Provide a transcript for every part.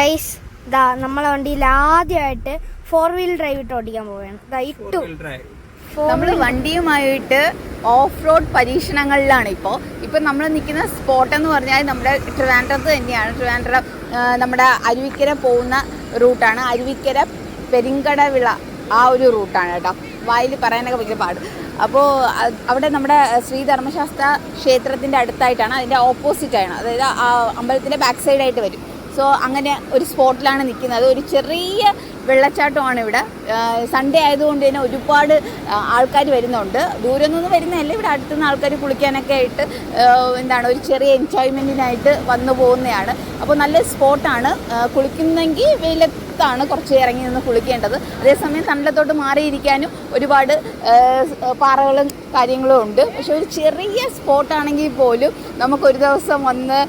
Guys ദാ നമ്മളെ വണ്ടിയിൽ ആദ്യമായിട്ട് ഫോർ വീൽ ഡ്രൈവ് ഇട്ട് ഓടിക്കാൻ പോവുകയാണ്. ദാ ഇട്ടു. നമ്മൾ വണ്ടിയുമായിട്ട് ഓഫ് റോഡ് പരീക്ഷണങ്ങളിലാണ് ഇപ്പോൾ ഇപ്പം നമ്മൾ നിൽക്കുന്ന സ്പോട്ട് എന്ന് പറഞ്ഞാൽ നമ്മുടെ ട്രിവാൻഡ്രത്ത് തന്നെയാണ്. ട്രിവാൻഡ്രം നമ്മുടെ അരുവിക്കര പോകുന്ന റൂട്ടാണ്. അരുവിക്കര പെരിങ്കടവിള ആ ഒരു റൂട്ടാണ് കേട്ടോ. വായിൽ പറയാനൊക്കെ ഭയങ്കര പാട്. അപ്പോൾ അവിടെ നമ്മുടെ ശ്രീധർമ്മശാസ്ത്ര ക്ഷേത്രത്തിന്റെ അടുത്തായിട്ടാണ് അതിന്റെ ഓപ്പോസിറ്റാണ് അതായത് ആ അമ്പലത്തിന്റെ ബാക്ക് സൈഡായിട്ട് വരും. സോ അങ്ങനെ ഒരു സ്പോട്ടിലാണ് നിൽക്കുന്നത്. ഒരു ചെറിയ വെള്ളച്ചാട്ടമാണ് ഇവിടെ. സൺഡേ ആയതുകൊണ്ട് തന്നെ ഒരുപാട് ആൾക്കാർ വരുന്നുണ്ട്. ദൂരെ നിന്ന് വരുന്നതല്ല ഇവിടെ അടുത്തുനിന്ന് ആൾക്കാർ കുളിക്കാനൊക്കെ ആയിട്ട് എന്താണ് ഒരു ചെറിയ എൻജോയ്മെന്റിനായിട്ട് വന്നു പോകുന്നതാണ്. അപ്പോൾ നല്ല സ്പോട്ടാണ്. കുളിക്കുന്നെങ്കിൽ വെയിലത്താണ് കുറച്ച് ഇറങ്ങി നിന്ന് കുളിക്കേണ്ടത്. അതേസമയം തണ്ടത്തോട്ട് മാറിയിരിക്കാനും ഒരുപാട് പാറകളും കാര്യങ്ങളും ഉണ്ട്. പക്ഷെ ഒരു ചെറിയ സ്പോട്ടാണെങ്കിൽ പോലും നമുക്കൊരു ദിവസം വന്ന്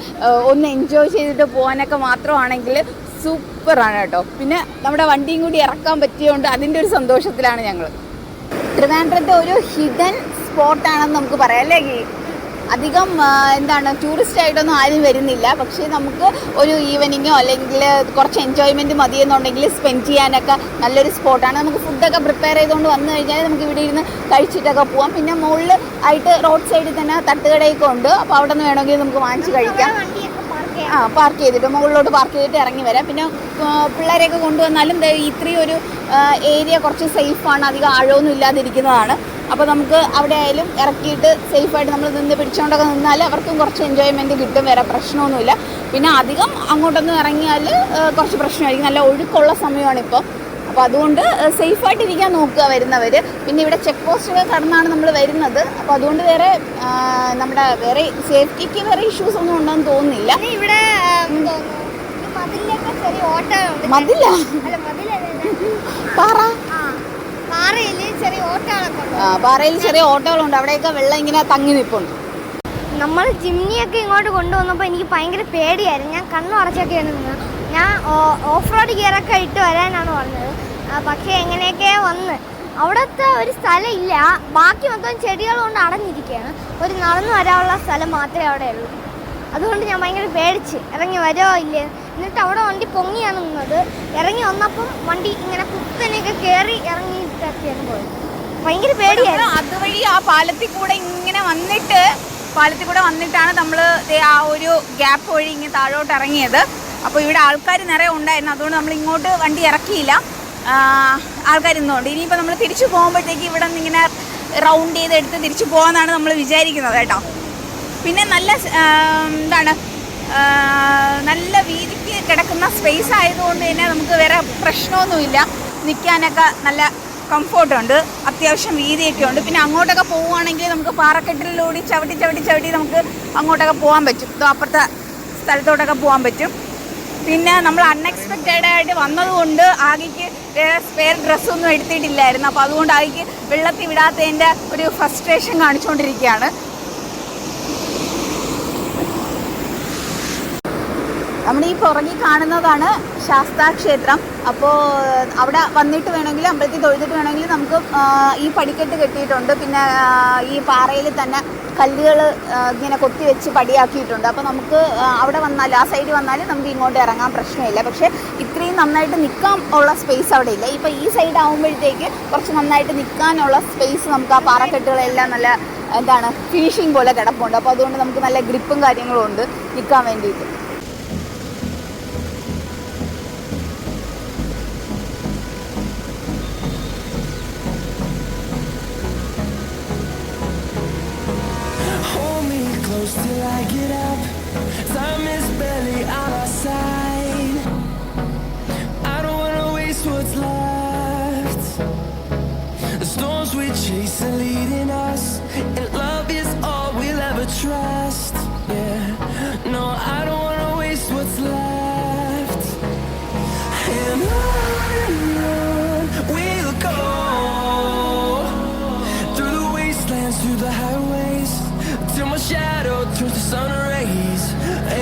ഒന്ന് എൻജോയ് ചെയ്തിട്ട് പോകാനൊക്കെ മാത്രമാണെങ്കിൽ സൂപ്പറാണ് കേട്ടോ. പിന്നെ നമ്മുടെ വണ്ടിയും കൂടി ഇറക്കാൻ പറ്റിയതുകൊണ്ട് അതിന്റെ ഒരു സന്തോഷത്തിലാണ് ഞങ്ങൾ ട്രിവാൻഡ്രത്തെ ഒരു ഹിഡൻ സ്പോട്ടാണെന്ന് നമുക്ക് പറയാം അല്ലേ? അധികം എന്താണ് ടൂറിസ്റ്റ് ആയിട്ടൊന്നും ആരും വരുന്നില്ല. പക്ഷേ നമുക്ക് ഒരു ഈവനിങ്ങോ അല്ലെങ്കിൽ കുറച്ച് എൻജോയ്മെന്റ് മതിയെന്നുണ്ടെങ്കിൽ സ്പെൻഡ് ചെയ്യാനൊക്കെ നല്ലൊരു സ്പോട്ടാണ് നമുക്ക് ഫുഡൊക്കെ പ്രിപ്പയർ ചെയ്തുകൊണ്ട് വന്നു കഴിഞ്ഞാൽ നമുക്ക് ഇവിടെ ഇരുന്ന് കഴിച്ചിട്ടൊക്കെ പോവാം. പിന്നെ മുകളിൽ ആയിട്ട് റോഡ് സൈഡിൽ തന്നെ തട്ടുകടയൊക്കെ ഉണ്ട്. അപ്പോൾ അവിടെ നിന്ന് വേണമെങ്കിൽ നമുക്ക് വാങ്ങിച്ച് കഴിക്കാം. ആ പാർക്ക് ചെയ്തിട്ട് മുകളിലോട്ട് പാർക്ക് ചെയ്തിട്ട് ഇറങ്ങി വരാം. പിന്നെ പിള്ളേരെയൊക്കെ കൊണ്ടുവന്നാലും ഇത്രയും ഒരു ഏരിയ കുറച്ച് സേഫാണ് അധികം ആഴമൊന്നും ഇല്ലാതിരിക്കുന്നതാണ്. അപ്പോൾ നമുക്ക് അവിടെ ആയാലും ഇറക്കിയിട്ട് സേഫായിട്ട് നമ്മൾ നിന്ന് പിടിച്ചുകൊണ്ടൊക്കെ നിന്നാൽ അവർക്കും കുറച്ച് എൻജോയ്മെന്റ് കിട്ടും വേറെ പ്രശ്നമൊന്നുമില്ല. പിന്നെ അധികം അങ്ങോട്ടൊന്നും ഇറങ്ങിയാൽ കുറച്ച് പ്രശ്നമായിരിക്കും. നല്ല ഒഴുക്കുള്ള സമയമാണ് ഇപ്പോൾ അപ്പോൾ അതുകൊണ്ട് സേഫായിട്ട് ഇരിക്കാൻ നോക്കുക വരുന്നവർ പിന്നെ ഇവിടെ ചെക്ക് പോസ്റ്റുകൾ കടന്നാണ് നമ്മൾ വരുന്നത്. അപ്പോൾ അതുകൊണ്ട് വേറെ നമ്മുടെ വേറെ സേഫ്റ്റിക്ക് വേറെ ഇഷ്യൂസ് ഒന്നും ഉണ്ടെന്ന് തോന്നുന്നില്ല. ഇവിടെ മതില്ല പാറ? പാറയിൽ ആ, പാറയിൽ ചെറിയ ഓട്ടോകളുണ്ട്. അവിടെയൊക്കെ വെള്ളം ഇങ്ങനെ തങ്ങി നിൽപ്പുണ്ട്. നമ്മൾ ജിമ്നിയൊക്കെ ഇങ്ങോട്ട് കൊണ്ടുവന്നപ്പോൾ എനിക്ക് ഭയങ്കര പേടിയായിരുന്നു. ഞാൻ കണ്ണു അടച്ചൊക്കെയാണ് നിന്നത് ഞാൻ ഓഫ് റോഡ് ഗിയറൊക്കെ ഇട്ട് വരാനാണ് പറഞ്ഞത്. പക്ഷേ എങ്ങനെയൊക്കെ വന്ന്. അവിടുത്തെ ഒരു സ്ഥലം ഇല്ല. ബാക്കി മൊത്തം ചെടികൾ കൊണ്ട് അടഞ്ഞിരിക്കുകയാണ്. ഒരു നടന്നു വരാനുള്ള സ്ഥലം മാത്രമേ അവിടെ ഉള്ളൂ. അതുകൊണ്ട് ഞാൻ ഭയങ്കര പേടിച്ച്. ഇറങ്ങി വരുമോ ഇല്ലേ? എന്നിട്ട് അവിടെ വണ്ടി പൊങ്ങിയാണ് നിന്നത്. ഇറങ്ങി വന്നപ്പം വണ്ടി ഇങ്ങനെ കുത്തനെയൊക്കെ കയറി ഇറങ്ങിയിട്ടൊക്കെയാണ് പോയത്. ഭയങ്കര പേടിയായിരുന്നു. അതുവഴി ആ പാലത്തിൽ കൂടെ ഇങ്ങനെ വന്നിട്ട് പാലത്തിൽ കൂടെ വന്നിട്ടാണ് നമ്മൾ ആ ഒരു ഗ്യാപ്പ് വഴി ഇങ്ങനെ താഴോട്ട് ഇറങ്ങിയത്. അപ്പോൾ ഇവിടെ ആൾക്കാർ നിറയെ ഉണ്ടായിരുന്നു. അതുകൊണ്ട് നമ്മൾ ഇങ്ങോട്ട് വണ്ടി ഇറക്കിയില്ല. ആൾക്കാർ ഇന്നുണ്ട് ഇനിയിപ്പോൾ നമ്മൾ തിരിച്ചു പോകുമ്പോഴത്തേക്ക് ഇവിടെ നിന്ന് ഇങ്ങനെ റൗണ്ട് ചെയ്ത് എടുത്ത് തിരിച്ചു പോകാമെന്നാണ് നമ്മൾ വിചാരിക്കുന്നത് കേട്ടോ. പിന്നെ നല്ല എന്താണ് നല്ല വീതിക്ക് കിടക്കുന്ന സ്പേസ് ആയതുകൊണ്ട് തന്നെ നമുക്ക് വേറെ പ്രശ്നമൊന്നുമില്ല. നിൽക്കാനൊക്കെ നല്ല കംഫോർട്ടുണ്ട് അത്യാവശ്യം വീതിയൊക്കെ ഉണ്ട്. പിന്നെ അങ്ങോട്ടൊക്കെ പോവുകയാണെങ്കിൽ നമുക്ക് പാറക്കെട്ടിലൂടെ ചവിട്ടി ചവിട്ടി ചവിട്ടി നമുക്ക് അങ്ങോട്ടൊക്കെ പോകാൻ പറ്റും. ഇതോ അപ്പുറത്തെ സ്ഥലത്തോട്ടൊക്കെ പോകാൻ പറ്റും. പിന്നെ നമ്മൾ അൺഎക്സ്പെക്റ്റഡ് ആയിട്ട് വന്നതുകൊണ്ട് ആകെക്ക് സ്പെയർ ഡ്രസ്സൊന്നും എടുത്തിട്ടില്ലായിരുന്നു. അപ്പോൾ അതുകൊണ്ട് ആകെക്ക് വെള്ളത്തിൽ വിടാത്തതിന്റെ ഒരു ഫ്രസ്ട്രേഷൻ കാണിച്ചുകൊണ്ടിരിക്കുകയാണ്. നമ്മൾ ഈ പുറകിൽ കാണുന്നതാണ് ശാസ്താ ക്ഷേത്രം. അപ്പോൾ അവിടെ വന്നിട്ട് വേണമെങ്കിൽ അമ്പലത്തിൽ തൊഴുതിട്ട് വേണമെങ്കിൽ നമുക്ക് ഈ പടിക്കെട്ട് കെട്ടിയിട്ടുണ്ട്. പിന്നെ ഈ പാറയിൽ തന്നെ കല്ലുകൾ ഇങ്ങനെ കൊത്തി വെച്ച് പടിയാക്കിയിട്ടുണ്ട്. അപ്പോൾ നമുക്ക് അവിടെ വന്നാൽ ആ സൈഡിൽ വന്നാൽ നമുക്ക് ഇങ്ങോട്ട് ഇറങ്ങാൻ പ്രശ്നമില്ല. പക്ഷേ ഇത്രയും നന്നായിട്ട് നിൽക്കാൻ ഉള്ള സ്പേസ് അവിടെ ഇല്ല. ഇപ്പോൾ ഈ സൈഡ് ആകുമ്പോഴത്തേക്ക് കുറച്ച് നന്നായിട്ട് നിൽക്കാനുള്ള സ്പേസ് നമുക്ക് ആ പാറക്കെട്ടുകളെല്ലാം നല്ല എന്താണ് ഫിനിഷിങ് പോലെ കിടപ്പുണ്ട്. അപ്പോൾ അതുകൊണ്ട് നമുക്ക് നല്ല ഗ്രിപ്പും കാര്യങ്ങളും ഉണ്ട് നിൽക്കാൻ വേണ്ടിയിട്ട്. the highways Till my shadow turns to sun rays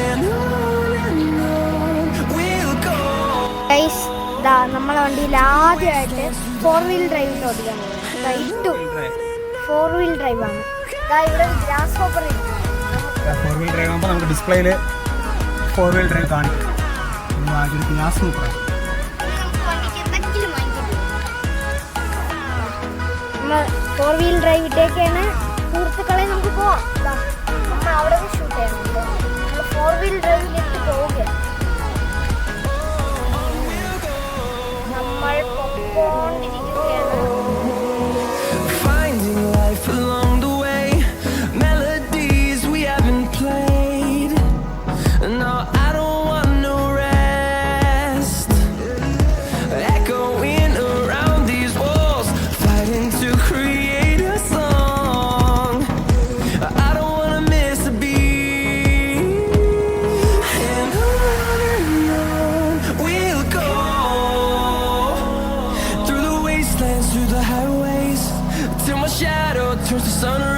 And on and on we'll go. Guys, ദാ നമ്മളെ വണ്ടിയിൽ ആദ്യമായിട്ട് ഫോർ വീൽ ഡ്രൈവിന് ഓടിക്കാൻ റൈറ്റ് ഫോർ വീൽ ഡ്രൈവ് ആണ്. ഇവിടെ grass hopper four wheel drive ആകുമ്പോൾ നമുക്ക് ഡിസ്പ്ലേയിൽ ഫോർ വീൽ ഡ്രൈവ് കാണിക്കും. Glass hopper four wheel drive ഇട്ടേക്കാണ്. സുഹൃത്തുക്കളെ നമുക്ക് പോവാം. നമ്മൾ അവിടെ ഷൂട്ട് ചെയ്യണം. Four wheel drive sunrise